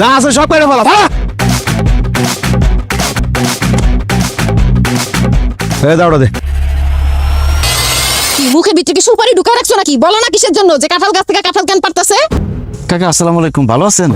যা আছে সব করে ফেলা এ দাঁড়া দে। কি মুখে ভিতরে কি সুপারি ঢুকা রাখছো নাকি? বলো না কিসের জন্য? যে কাঁঠাল গাছ থেকে কাঁঠাল কেন পারতেছে? কাকা আসসালামু আলাইকুম ভালো আছেন?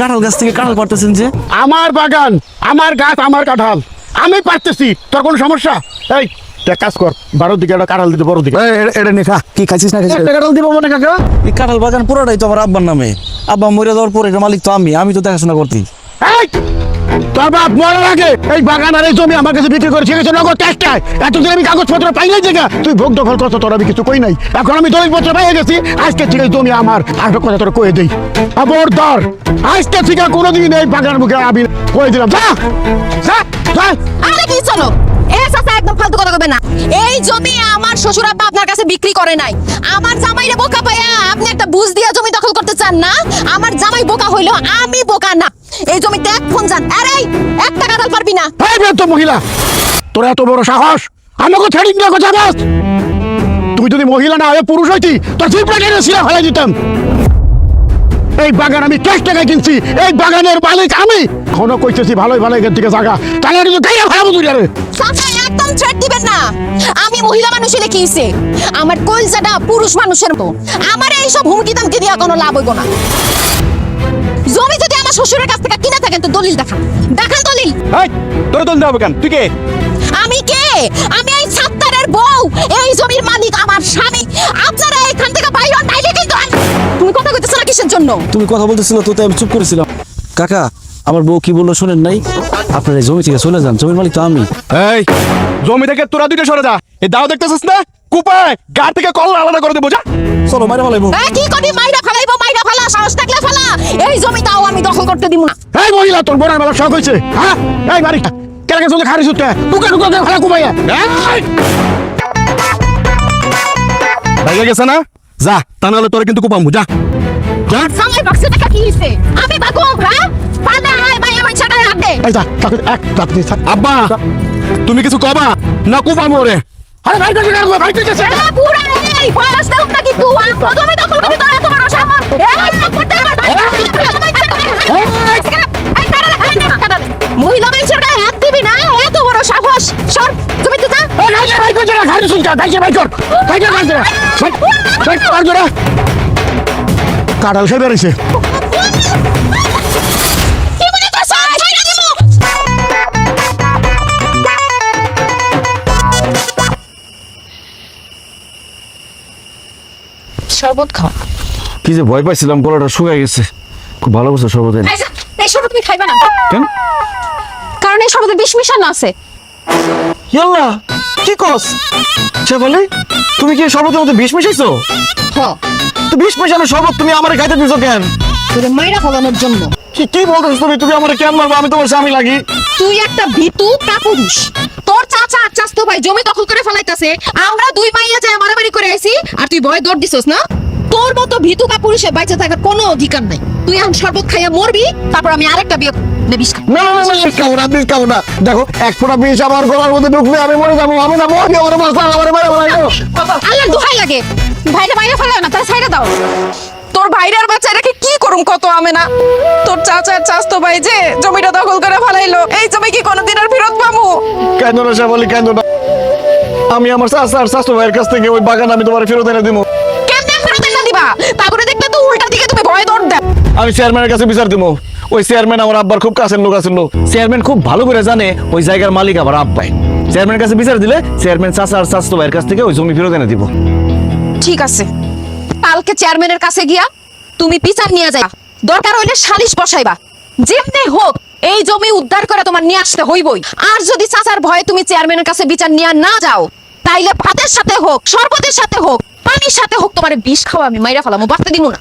কাঁঠাল গাছ থেকে কাঁঠাল পারতেছেন যে? আমার বাগান আমার গাছ আমার কাঁঠাল। আমি পারতেছি তোর কোনো সমস্যা? এই একটা কাজ কর বারোর দিকে একটা কাঁঠাল দিতে বড় দিকে। এটা খা কি খাইছিস না খাইছিস? একটা কাঁঠাল দিব মনে কাকা। এই কাঁঠাল বাগান পুরোটাই তো আমার আব্বার নামে। আব্বা মরে যাওয়ার পরে এটার মালিক তো আমি আমি তো দেখাশোনা করতি। এই তোর বাপ মরার আগে এই বাগান আর এই জমি আমার কাছে বিক্রি করে নগদ এতদিন আমি কাগজপত্র পাই নাই জায়গা। তুই ভোগ দখল করছ তোর আমি কিছু কই নাই। এখন আমি দলিলপত্র পেয়ে গেছি আজকে থেকে এই জমি আমার। আর কথা তোর কয়ে দিই। খবরদার আজকে থেকে কোনোদিন এই বাগান মুখে আমি কয়ে দিলাম। যা যা যা। আরে কি চলো? কবে না। এই জমি আমার শ্বশুর আব্বা আপনার কাছে বিক্রি করে নাই। আমার জামাইরে বোকা পাইয়া আপনি একটা বুঝ দিয়া জমি দখল করতে চান না? আমার জামাই বোকা হইল আমি বোকা না। এই জমিতে এক ফোন যান। আরে একটা কাঁঠাল পারবি না। এই বেত মহিলা তোর এত বড় সাহস? আমাকে ছেড়ে দিয়ে কথা বাস তুই যদি মহিলা না হয়ে পুরুষ হইতি তোর জিপটা টেনে শিরা ফেলে দিতাম। এই বাগান আমি ক্যাশ টাকায় কিনছি এই বাগানের মালিক আমি। এখনও কইতেছি ভালোই ভালো এখান থেকে জায়গা তাহলে কিন্তু গাইয়া ফেলাবো তুই আরে? একদম থ্রেট দিবেন না। আমি মহিলা মানুষ হলে কি হইছে। আমার কলজাটা পুরুষ মানুষের মতো। আমার এইসব হুমকি দামকি দিয়া কোনো লাভ হইব না। জমি যদি আমার শ্বশুরের কাছ থেকে কিনে থাকেন তো দলিল দেখান। দেখান দলিল। এই তোর দল হবে কেন? তুই কে? আমি কে? আমি এই সাত্তারের বউ। এই জমির মালিক আমার স্বামী। আপনারা এখান থেকে বাইরে নাইলে কিন্তু তুমি কথা কইতেছ না কিসের জন্য? তুমি কথা বলতেছিল তো তাই আমি চুপ করেছিলাম। কাকা আমার বউ কি বলল শোনেন নাই? আপনার এই জমি থেকে চলে যান জমির মালিক তো আমি। এই জমি থেকে তোরা দুইটা সরে যা। এই দাও দেখতেছিস না? কুপায় গা থেকে কল আলাদা করে দেবো যা। চলো মারে মালাই এ, কি করি মাইরা ফেলাইবো মাইরা ফেলা সাহস থাকলে ফেলা। এই জমিটাও আমি দখল করতে দিব না। এই মহিলা তোর বোনের বেলা শখ হয়েছে হ্যাঁ? এই বাড়ি কেলাকে চলে খারিস উঠতে টুকা টুকা করে ফেলা কুমাইয়া ভাইয়া গেছে না? যা তা নাহলে তোরা কিন্তু কুপামু যা। যা। জামাই বক্সে টাকা কি হইছে? আমি বাকু হ্যাঁ? এই যা তাকে এক আব্বা তুমি কিছু কবা না কুপামু রে আরে ভাই কাছে রাখব ভাই কাছে এ, পুরা এই বয়স দাও না কিন্তু আমি জমি দখল করতে তোর এত বড় এই করতে মহিলা মানুষের গায়ে হাত দিবি না এত বড় সাহস সর জমিতে যা এই ভাই ভাই কাছে রাখ খারিস ভাই ভাই কর ভাই কর ভাই কর ভাই ভাই কর জোরে কাটাল খেয়ে বেরিয়েছে শরবত খাও। কি যে ভয় পাইছিলাম গলাটা শুকাই গেছে। খুব ভালো করছে সর্বদিন এই যে, এই শরবত তুমি খাইবা না। কেন? কারণ এই শরবতে বিষ মিশানো আছে। ইয়াল্লা কি কস? শেফালি তুমি কি শরবতের মধ্যে বিষ মিশাইছো? হ। তো বিষ মিশানো শরবত তুমি আমারে খাইতে দিছো কেন? তোরে মাইরা ফলানোর জন্য। কি কি বলতেছো তুমি? তুমি আমারে কেন মারবে? আমি তোমার স্বামী লাগি। তুই একটা ভীতু কাপুরুষ। তোর চাচা আর চাচতো ভাই জমি দখল করে ফেলাইতাছে। আমরা দুই মাইয়া যায় মারামারি করে আইছি আর তুই ভয় দৌড় দিছস না? তোর মতো ভীতু কাপুরুষে বাইচে থাকার কোনো অধিকার নাই। তুই এখন শরবত খাইয়া মরবি তারপর আমি আরেকটা বিয়ে নেবিস না না না খাব না বিষ খাব না। দেখো এক ফোঁটা বিষ আমার গলার মধ্যে ঢুকলে আমি মরে যাব আমি না মরবি আমার মাসা আমার মারে মারে আল্লাহ দোহাই লাগে। ভাইরে বাইরে ফেলাও না তার সাইডে দাও। তোর ভাইরার বাচ্চা রেখে কি করুম কত আমি না? তোর চাচার চাচতো ভাই যে জমিটা দখল করে ফেলাইলো এই জমি কি কোনোদিন আর ফেরত পাবো কেন না শেফালি কেন না আমি আমার চাচা আর ভাইয়ের কাছ থেকে ওই বাগান আমি তোমার ফেরত এনে দিব কেমনে ফেরত এনে দিবা? তারপরে দেখবে তো উল্টা দিকে তুমি ভয় দৌড় দেয় আমি চেয়ারম্যানের কাছে বিচার দিব ওই চেয়ারম্যান আমার আব্বার খুব কাছের লোক আছে লোক। চেয়ারম্যান খুব ভালো করে জানে ওই জায়গার মালিক আবার আব্বাই। চেয়ারম্যানের কাছে বিচার দিলে চেয়ারম্যান চাচা আর চাচতো ভাইয়ের কাছ থেকে ওই জমি ফেরত এনে দিব। ঠিক আছে। কালকে চেয়ারম্যানের কাছে গিয়া তুমি বিচার নিয়ে যাই দরকার হইলে সালিশ বসাইবা। যেমনি হোক, এই জমি উদ্ধার করে তোমার নিয়ে আসতে হইবই। আর যদি চাচার ভয়ে তুমি চেয়ারম্যানের কাছে বিচার নিয়ে না যাও, তাইলে ভাতের সাথে হোক, শরবতের সাথে হোক, পানির সাথে হোক তোমার বিষ খাওয়া আমি মাইরা ফেলামো বাঁচতে দিব না।